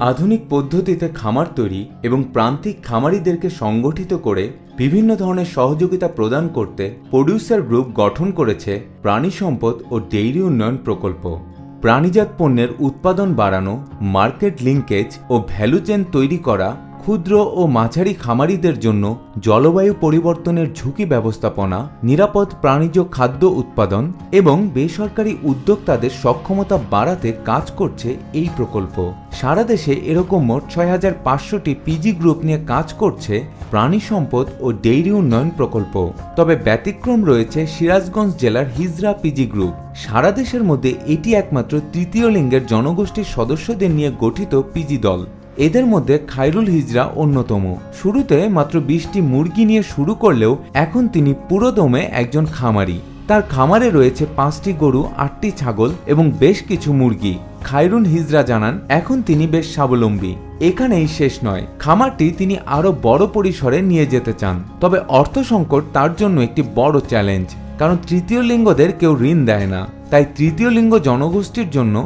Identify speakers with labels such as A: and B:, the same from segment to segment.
A: আধুনিক পদ্ধতিতে খামার তৈরি এবং প্রান্তিক খামারিদেরকে সংগঠিত করে বিভিন্ন ধরনের সহযোগিতা প্রদান করতে প্রডিউসার গ্রুপ গঠন করেছে প্রাণী সম্পদ ও ডেইরি উন্নয়ন প্রকল্প। প্রাণীজাত পণ্যের উৎপাদন বাড়ানো মার্কেট লিঙ্কেজ ও ভ্যালু চেন তৈরি করা ক্ষুদ্র ও মাঝারি খামারিদের জন্য জলবায়ু পরিবর্তনের ঝুঁকি ব্যবস্থাপনা, নিরাপদ প্রাণীজ খাদ্য উৎপাদন এবং বেসরকারি উদ্যোক্তাদের সক্ষমতা বাড়াতে কাজ করছে এই প্রকল্প। সারা দেশে এরকম মোট ছয় হাজার পাঁচশোটি পিজি গ্রুপ নিয়ে কাজ করছে প্রাণী সম্পদ ও ডেইরি উন্নয়ন প্রকল্প। তবে ব্যতিক্রম রয়েছে সিরাজগঞ্জ জেলার হিজরা পিজি গ্রুপ সারা দেশের মধ্যে এটি একমাত্র তৃতীয় লিঙ্গের জনগোষ্ঠীর সদস্যদের নিয়ে গঠিত পিজি দল। এদের মধ্যে খায়রুল হিজরা অন্যতম। শুরুতে মাত্র বিশটি মুরগি নিয়ে শুরু করলেও এখন তিনি পুরোদমে একজন খামারি। তার খামারে রয়েছে পাঁচটি গরু, আটটি ছাগল এবং বেশ কিছু মুরগি। খায়রুল হিজরা জানান, এখন তিনি বেশ স্বাবলম্বী। এখানেই শেষ নয়। খামারটি তিনি আরও বড় পরিসরে নিয়ে যেতে চান। তবে অর্থ সংকট তার জন্য একটি বড় চ্যালেঞ্জ, কারণ তৃতীয় লিঙ্গদের কেউ ঋণ দেয় না। তাই তৃতীয় লিঙ্গ জনগোষ্ঠীর জন্য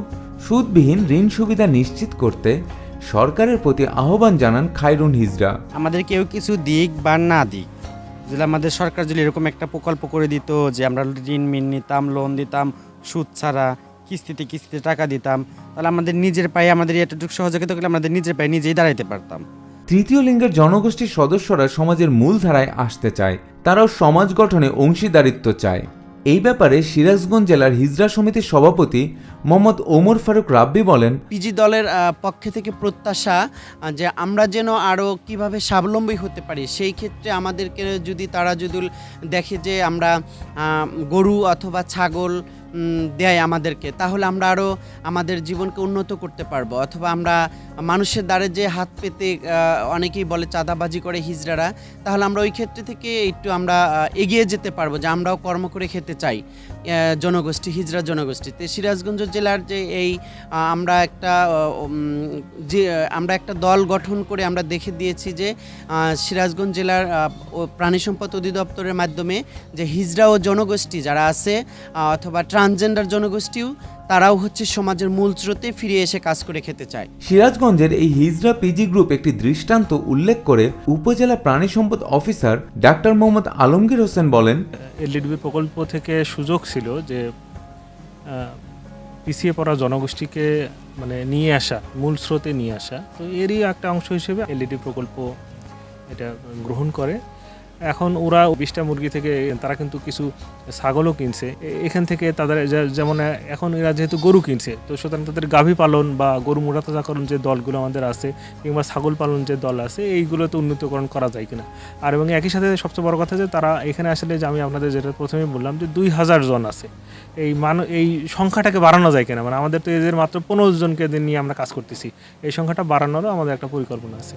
A: সুদবিহীন ঋণ সুবিধা নিশ্চিত করতে সরকারের প্রতি আহ্বান জানান খায়রুন হিজরা।
B: আমাদের কেউ কিছু দিক বা না দিক যদি আমাদের সরকার যদি এরকম একটা প্রকল্প করে দিত যে আমরা ঋণ মিন নিতাম লোন দিতাম সুদ ছাড়া কিস্তিতে কিস্তিতে টাকা দিতাম তাহলে আমাদের নিজের পায়ে আমাদের এতটুকু সহযোগিতা করলে আমাদের নিজের পায়ে নিজেই দাঁড়াইতে পারতাম।
A: তৃতীয় লিঙ্গের জনগোষ্ঠীর সদস্যরা সমাজের মূলধারায় আসতে চায় তারাও সমাজ গঠনে অংশীদারিত্ব চায়। এই ব্যাপারে সিরাজগঞ্জ জেলার হিজরা সমিতির সভাপতি মোহাম্মদ ওমর ফারুক রাব্বি বলেন,
C: পিজি দলের পক্ষে থেকে প্রত্যাশা যে আমরা যেন আরও কীভাবে স্বাবলম্বী হতে পারি, সেই ক্ষেত্রে আমাদেরকে যদি তারা যদি দেখে যে আমরা গরু অথবা ছাগল দেয় আমাদেরকে, তাহলে আমরা আরও আমাদের জীবনকে উন্নত করতে পারব, অথবা আমরা মানুষের দ্বারে যে হাত পেতে অনেকেই বলে চাঁদাবাজি করে হিজড়ারা, তাহলে আমরা ওই ক্ষেত্রে থেকে একটু আমরা এগিয়ে যেতে পারব যে আমরাও কর্ম করে খেতে চাই জনগোষ্ঠী, হিজড়া জনগোষ্ঠীতে সিরাজগঞ্জ জেলার যে এই আমরা একটা যে, আমরা একটা দল গঠন করে আমরা দেখে দিয়েছি যে সিরাজগঞ্জ জেলার প্রাণী সম্পদ অধিদপ্তরের মাধ্যমে যে হিজড়া ও জনগোষ্ঠী যারা আছে অথবা ট্রান্সজেন্ডার জনগোষ্ঠীও তারাও হচ্ছে সমাজের মূল স্রোতে ফিরে এসে কাজ করে খেতে চায়।
A: সিরাজগঞ্জের এই হিজরা পিজি গ্রুপ একটি দৃষ্টান্ত উল্লেখ করে উপজেলা প্রাণী সম্পদ অফিসার ডাক্তার মোহাম্মদ আলমগীর হোসেন বলেন
D: এলডিডি প্রকল্প থেকে সুযোগ ছিল যে পিছিয়ে পড়া জনগোষ্ঠীকে মানে নিয়ে আসা মূল স্রোতে নিয়ে আসা। তো এরই একটা অংশ হিসেবে এলইডি প্রকল্প এটা গ্রহণ করে। এখন ওরা বিশটা মুরগি থেকে তারা কিন্তু কিছু ছাগলও কিনছে। এখান থেকে তাদের যেমন এখন এরা যেহেতু গরু কিনছে, তো সুতরাং তাদের গাভী পালন বা গরু মোটাতাজাকরণ যে দলগুলো আমাদের আছে কিংবা ছাগল পালন যে দল আছে, এইগুলোতে উন্নতকরণ করা যায় কিনা। আর এবং একই সাথে সবচেয়ে বড় কথা যে, তারা এখানে আসলে যে আমি আপনাদের যেটা প্রথমেই বললাম যে, দুই হাজার জন আছে। এই মান, এই সংখ্যাটাকে বাড়ানো যায় কিনা? মানে আমাদের তো এদের মাত্র পনেরো জনকে নিয়ে আমরা কাজ করতেছি। এই সংখ্যাটা বাড়ানোরও আমাদের একটা পরিকল্পনা আছে।